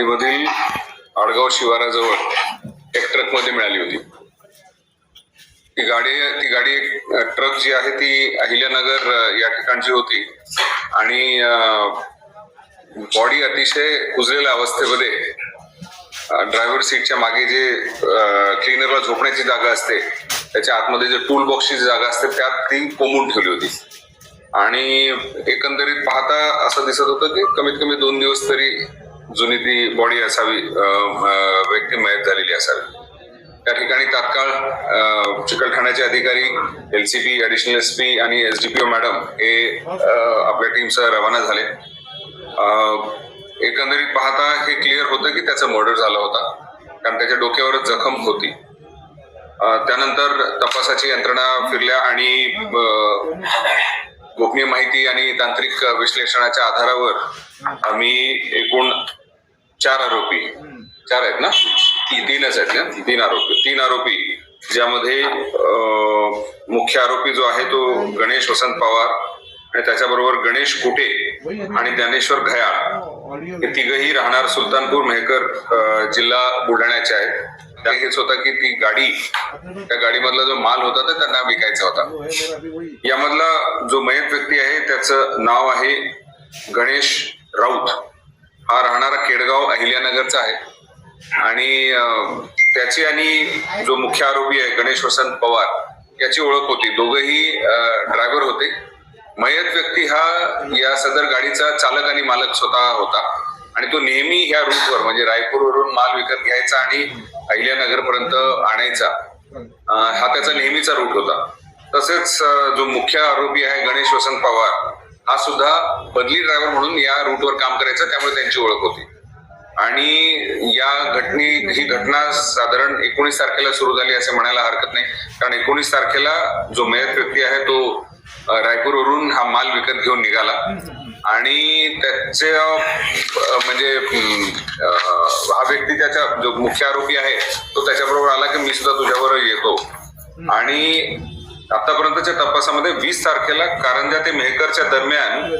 हद्दीमधील आडगाव शिवाराजवळ एक ट्रकमध्ये मिळाली होती. ती गाडी ती गाडी ट्रक जी आहे ती अहिल्यानगर या ठिकाणची होती. आणि बॉडी अतिशय कुजलेल्या अवस्थेमध्ये ड्रायव्हर सीटच्या मागे जे क्लिनरला झोपण्याची जागा असते त्याच्या आतमध्ये जे टूल बॉक्सची जागा असते त्यात ती कोंबून ठेवली होती. आणि एकंदरीत पाहता असं दिसत होतं की कमीत कमी दोन दिवस तरी जुनी ती बॉडी असावी व्यक्ती मयत झालेली असावी. त्या ठिकाणी तात्काळ चिकलठाण्याचे अधिकारी एलसीपी ऍडिशनल एस पी आणि S D P O madam हे आपल्या टीमसह रवाना झाले. एकंदरीत पाहता हे क्लिअर होतं की त्याचा मर्डर झाला होता. कारण त्याच्या डोक्यावरच जखम होती. त्यानंतर तपासाची यंत्रणा फिरल्या आणि गोपनीय माहिती आणि तांत्रिक विश्लेषणाच्या आधारावर आम्ही एकूण चार आरोपी. चार आहेत ना? ती- तीनच आहेत ना? तीन आरोपी. तीन आरोपी ज्यामध्ये मुख्य आरोपी जो आहे तो गणेश वसंत पवार आणि त्याच्याबरोबर गणेश कुटे आणि ज्ञानेश्वर घयाळ हे तिघही राहणार सुलतानपूर मेहकर जिल्हा बुलढाण्याचे आहेत. त्या हेच होता की ती गाडी त्या गाडीमधला जो माल होता तो त्यांना विकायचा होता. यामधला जो मयत व्यक्ती आहे त्याचं नाव आहे गणेश राऊत. हा राहणारा केडगाव अहिल्यानगरचा आहे. आणि त्याची आणि जो मुख्य आरोपी आहे गणेश वसंत पवार याची ओळख होती. दोघंही ड्रायव्हर होते. मयत व्यक्ती हा या सदर गाडीचा चालक आणि मालक स्वतः होता. आणि तो नेहमी ह्या रूटवर म्हणजे रायपूरवरून माल विकत घ्यायचा आणि अहिल्यानगरपर्यंत आणायचा. हा त्याचा नेहमीचा रूट होता. तसेच जो मुख्य आरोपी आहे गणेश वसंत पवार हा सुद्धा बदली ड्रायव्हर म्हणून या रूटवर काम करायचा त्यामुळे त्यांची ओळख होती. आणि या घटने ही घटना साधारण एकोणीस तारखेला सुरू झाली असे म्हणायला हरकत नाही. कारण एकोणीस तारखेला जो मयत व्यक्ती आहे तो रायपूरवरून हा माल विकत घेऊन निघाला. आणि त्याचे म्हणजे हा व्यक्ती त्याच्या जो मुख्य आरोपी आहे तो त्याच्याबरोबर आला की मी सुद्धा तुझ्यावर येतो. आणि आतापर्यंतच्या तपासामध्ये वीस तारखेला कारंजा ते मेहकरच्या दरम्यान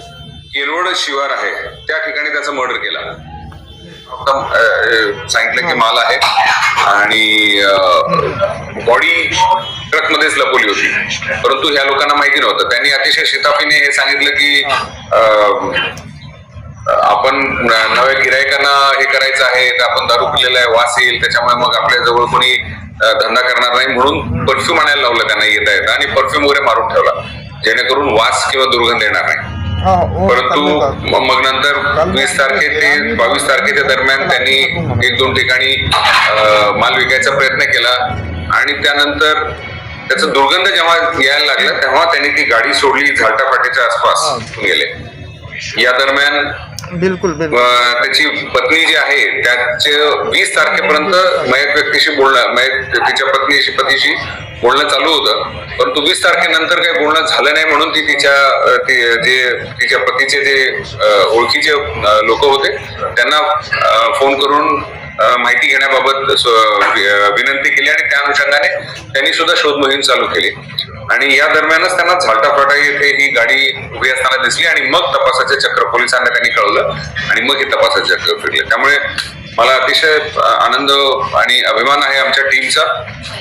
केलवड शिवार आहे. त्या ठिकाणी त्याचा मर्डर केला. सांगितलं की माल आहे आणि बॉडी ट्रकमध्येच लपवली होती. परंतु ह्या लोकांना माहिती नव्हतं. त्यांनी अतिशय शिताफीने हे सांगितलं की आपण नव्या गिरायकांना हे करायचं आहे तर आपण दारू पिलेला आहे वास येईल त्याच्यामुळे मग आपल्या जवळ कोणी धंदा करणार नाही म्हणून परफ्यूम आणायला लावलं त्यांना येता येतं आणि परफ्यूम वगैरे मारून ठेवला. जेणेकरून वास किंवा दुर्गंध येणार नाही. परंतु म- मग नंतर वीस तारखे ते बावीस तारखेच्या दरम्यान त्यांनी एक दोन ठिकाणी माल विकायचा प्रयत्न केला. आणि त्यानंतर त्याचा दुर्गंध जेव्हा यायला लागला तेव्हा त्यांनी ती गाडी सोडली झालटा फाट्याच्या आसपास गेले. या दरम्यान बिलकुल त्याची पत्नी जी आहे त्याचे वीस तारखेपर्यंत मयत व्यक्तीशी बोलणं मयत तिच्या पत्नीशी पतीशी बोलणं चालू होतं. परंतु वीस तारखेनंतर काही बोलणं झालं नाही म्हणून ती तिच्या जे तिच्या पतीचे जे ओळखीचे लोक होते त्यांना फोन करून माहिती घेण्याबाबत विनंती केली आणि त्या अनुषंगाने त्यांनी सुद्धा शोध मोहीम चालू केली. आणि या दरम्यानच त्यांना झालटाफाटा येथे ही गाडी उभी असताना दिसली आणि मग तपासाचे चक्र पोलिसांना त्यांनी कळवलं आणि मग हे तपासाचे चक्र फिरले. त्यामुळे मला अतिशय आनंद आणि अभिमान आहे आमच्या टीमचा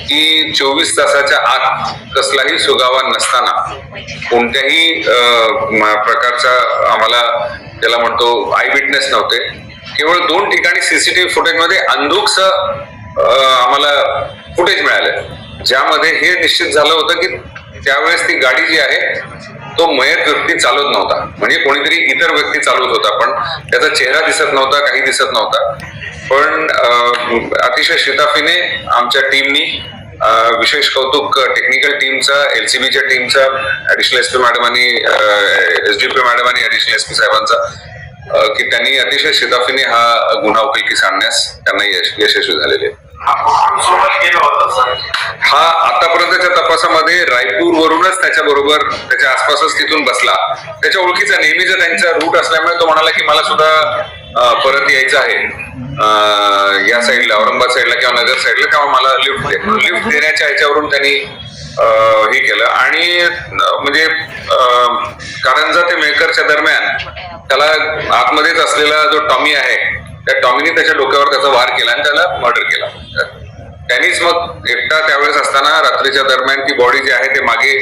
की चोवीस तासाच्या आत कसलाही सुगावा नसताना कोणत्याही प्रकारचा आम्हाला त्याला म्हणतो आय विटनेस नव्हते केवळ दोन ठिकाणी सीसीटीव्ही फुटेजमध्ये अंधुकच आम्हाला फुटेज मिळालं. ज्यामध्ये हे निश्चित झालं होतं की त्यावेळेस ती गाडी जी आहे तो मयत व्यक्ती चालवत नव्हता. म्हणजे कोणीतरी इतर व्यक्ती चालवत होता पण त्याचा चेहरा दिसत नव्हता काही दिसत नव्हता. पण अतिशय शिताफीने आमच्या टीमनी विशेष कौतुक टेक्निकल टीमचा एल सी बीच्या टीमचा ऍडिशनल एस पी मॅडम आणि पी मॅडम आणि ऍडिशनल एस पी साहेबांचा की त्यांनी अतिशय शिताफीने हा गुन्हा उकलकीस आणण्यास त्यांना यश यशस्वी झालेले हा आतापर्यंतच्या तपासामध्ये रायपूर वरूनच त्याच्या बरोबर त्याच्या आसपासच तिथून बसला. त्याच्या ओळखीचा नेहमीचा त्यांचा रूट असल्यामुळे तो म्हणाला की मला सुद्धा परत यायचं आहे. या साईडला औरंगाबाद साईडला किंवा नगर साईडला तेव्हा मला लिफ्ट दे लिफ्ट देण्याच्या ह्याच्यावरून त्यांनी हे केलं. आणि म्हणजे कारंजा ते मेकरच्या दरम्यान त्याला आतमध्येच असलेला जो टॉमी आहे त्या टॉमीने त्याच्या डोक्यावर त्याचा वार केला आणि त्याला मर्डर केला त्यांनीच मग एकटा त्यावेळेस असताना रात्रीच्या दरम्यान ती बॉडी जी आहे ते मागे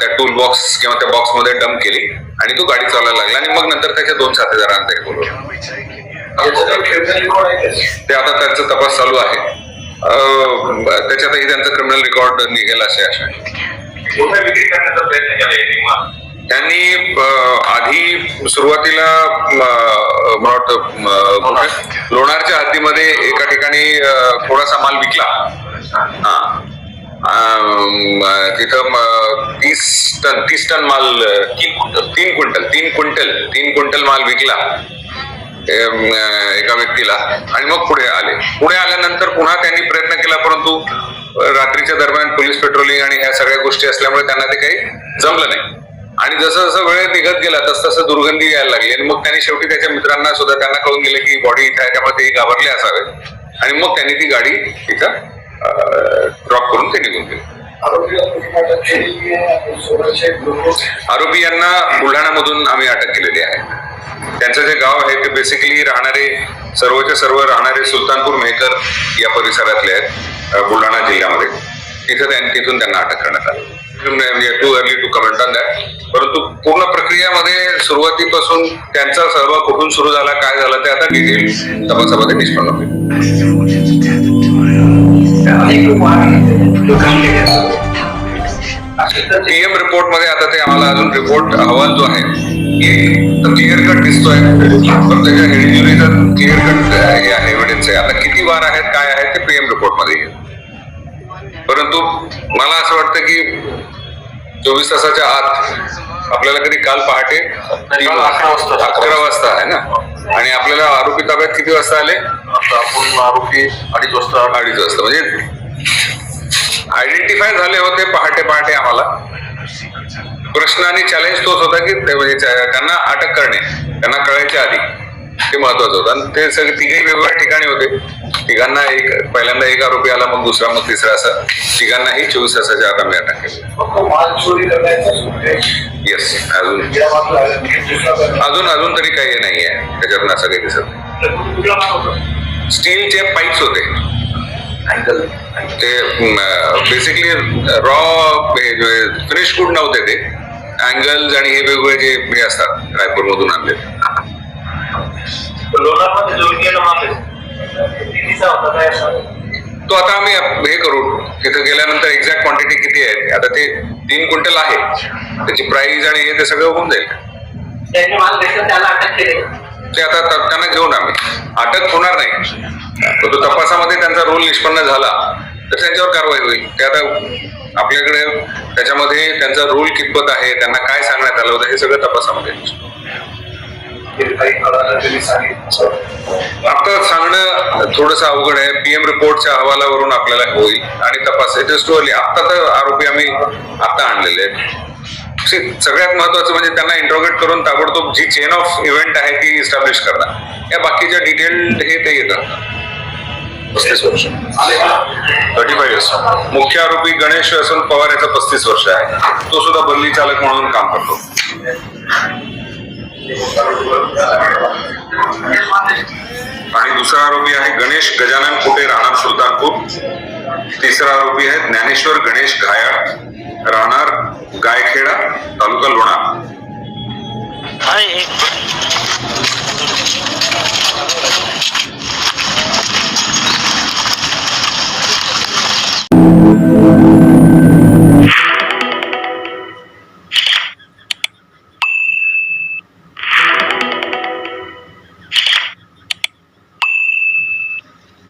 त्या टूल बॉक्स किंवा त्या बॉक्समध्ये डंप केली आणि तो गाडी चालवायला लागला आणि मग नंतर त्याच्या दोन साथीदारांना बोलवलं. ते आता त्यांचा तपास चालू आहे त्याच्यातही त्यांचं क्रिमिनल रेकॉर्ड निघेल असे मग. त्यांनी सुरुवातीला मला वाटतं? लोणारच्या हद्दीमध्ये एका ठिकाणी थोडासा माल विकला. हा. तिथं तीस टन तीस टन माल तीन क्विंटल. तीन क्विंटल तीन क्विंटल तीन क्विंटल माल विकला. एका व्यक्तीला. आणि मग पुढे आले. पुढे आल्यानंतर पुन्हा त्यांनी प्रयत्न केला परंतु रात्रीच्या दरम्यान पोलीस पेट्रोलिंग आणि ह्या सगळ्या गोष्टी असल्यामुळे त्यांना ते काही जमलं नाही. आणि जसं जसं वेळ निघत गेला तस तसं दुर्गंधी यायला लागली. आणि मग त्यांनी शेवटी त्याच्या मित्रांना सुद्धा त्यांना कळून गेले की बॉडी इथं आहे त्यामुळे ते घाबरले असावे. आणि मग त्यांनी ती गाडी इथं ड्रॉप करून ते निघून गेले. आरोपी यांना बुलढाणामधून आम्ही अटक केलेली आहे. त्यांचं जे गाव आहे ते बेसिकली राहणारे सर्वचे सर्व राहणारे सुलतानपूर मेहकर या परिसरातले आहेत बुलढाणा जिल्ह्यामध्ये. तिथं त्यांनी तिथून त्यांना अटक करण्यात आली. Too early to comment on that परंतु पूर्ण प्रक्रियामध्ये सुरुवातीपासून त्यांचा सहभाग कुठून सुरू झाला काय झाला ते आता डिटेल तपासामध्ये निष्पन्न होईल. पीएम रिपोर्टमध्ये आता ते आम्हाला अजून रिपोर्ट अहवाल जो आहे तर क्लिअर कट दिसतोय. पण त्याच्या क्लिअर कट हे आहे एव्हिडन्स आहे. आता किती वार आहेत काय आहेत ते पीएम रिपोर्टमध्ये येईल. परंतु मला असं वाटतं की चोवीस तासाच्या आत आपल्याला कधी काल पहाटे अकरा वाजता. आहे ना? आणि आपल्याला आरोपी ताब्यात किती वाजता आले? आपण आरोपी अडीच वाजता अडीच वाजता. म्हणजे आयडेंटिफाय झाले होते पहाटे पहाटे आम्हाला. प्रश्न आणि चॅलेंज तोच होता की ते म्हणजे त्या- त्यांना अटक करणे त्यांना कळायच्या आधी. ते महत्वाचं होतं. आणि ते सगळे तिघही वेगवेगळ्या ठिकाणी होते. तिघांना एक पहिल्यांदा एक आरोपी आला मग दुसरा मग तिसरा असं. तिघांनाही चोवीस तासाच्या आत आम्ही अटक केली. येस अजून. अजून अजून तरी काही नाही आहे त्याच्यातून असं काही दिसत? स्टीलचे पाईप्स होते. अँगल ते बेसिकली रॉ फिनिश गुड नव्हते ते. अँगल्स आणि हे वेगवेगळे जे हे असतात रायपूर मधून आणले तो आता आम्ही हे करू. तिथं गेल्यानंतर एक्झॅक्ट क्वांटिटी किती आहे? आता ते तीन क्विंटल आहे. त्याची प्राइस आणि हे ते सगळं होऊन जाईल. ते आता त- त्यांना घेऊन आम्ही. अटक होणार नाही. परंतु तपासामध्ये त्यांचा रोल निष्पन्न झाला तर त्यांच्यावर कारवाई होईल. ते आता आपल्याकडे त्याच्यामध्ये त्यांचा रोल कितपत आहे त्यांना काय सांगण्यात आलं होतं हे सगळं तपासामध्ये. काही सांगितलं आता सांगणं थोडस अवघड आहे. पीएम रिपोर्टच्या अहवालावरून आपल्याला होईल आणि तपास. इट आता तर आरोपी आम्ही आता आणलेले आहेत. सगळ्यात महत्वाचं म्हणजे त्यांना इंट्रोगेट करून ताबडतोब जी चेन ऑफ इव्हेंट आहे ती इस्टॅब्लिश करणार. या बाकीच्या डिटेल हे ते येतात. पस्तीस वर्ष. थर्टी फाईव्ह इयर्स मुख्य आरोपी गणेश असून पवार याचा पस्तीस वर्ष आहे. तो सुद्धा बदली चालक म्हणून काम करतो. आणि दुसरा आरोपी आहे गणेश गजानन कुटे राहणार सुलतानपूर. तिसरा आरोपी आहे ज्ञानेश्वर गणेश घायाळ राहणार गायखेडा तालुका लोणार.